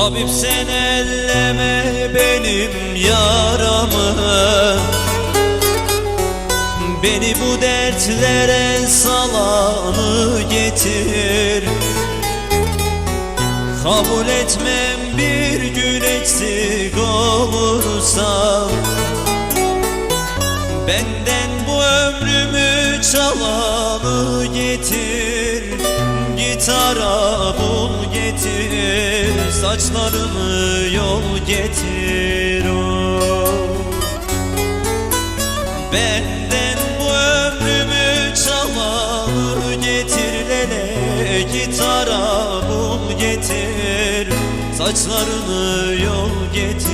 Tabip sen elleme benim yaramı. Beni bu dertlere salanı getir. Kabul etmem bir gün eksik olursa. Benden bu ömrümü çalanı getir. Gitara bul getir Saçlarımı yol getir oh. Benden bu ömrümü çalanı getir lele Gitara bul getir Saçlarını yol getir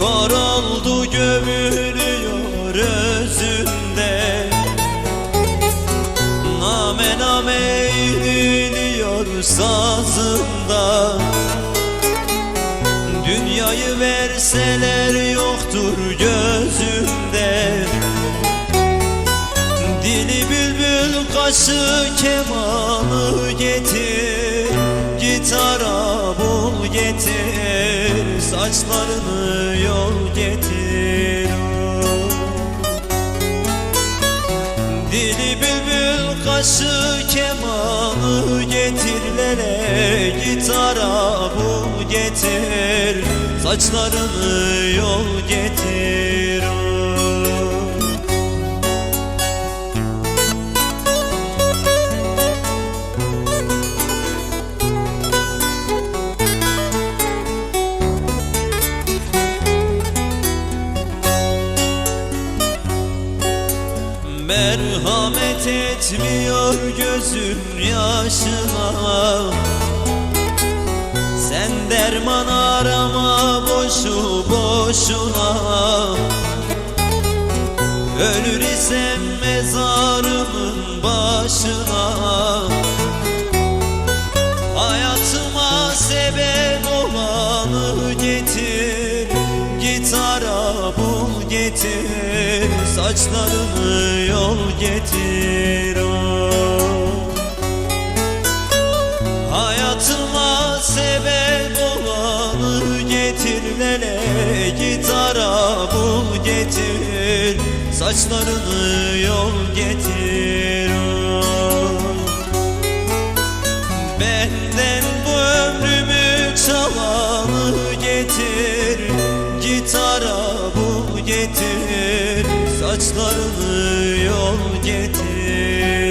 kar oldu gömülüyor özünde. Name name eğriliyor sazında. Dünyayı verseler yoktur gözümde Dili bülbül kaşı kemanı Saçlarını yol getir. Dili bülbül kaşı kemanı getir lele Gitara bul getir. Saçlarını yol getir Merhamet etmiyor gözün yaşına Sen derman arama boşu boşuna. Ölür isem mezarımın başına. Hayatıma sebep olanı getir Gitara bul getir Saçlarını yol getir oh. Hayatıma sebep olanı getir lele Gitara bul getir Saçlarını yol getir oh. Benden bu ömrümü çalanı getir saçlarını yol getir.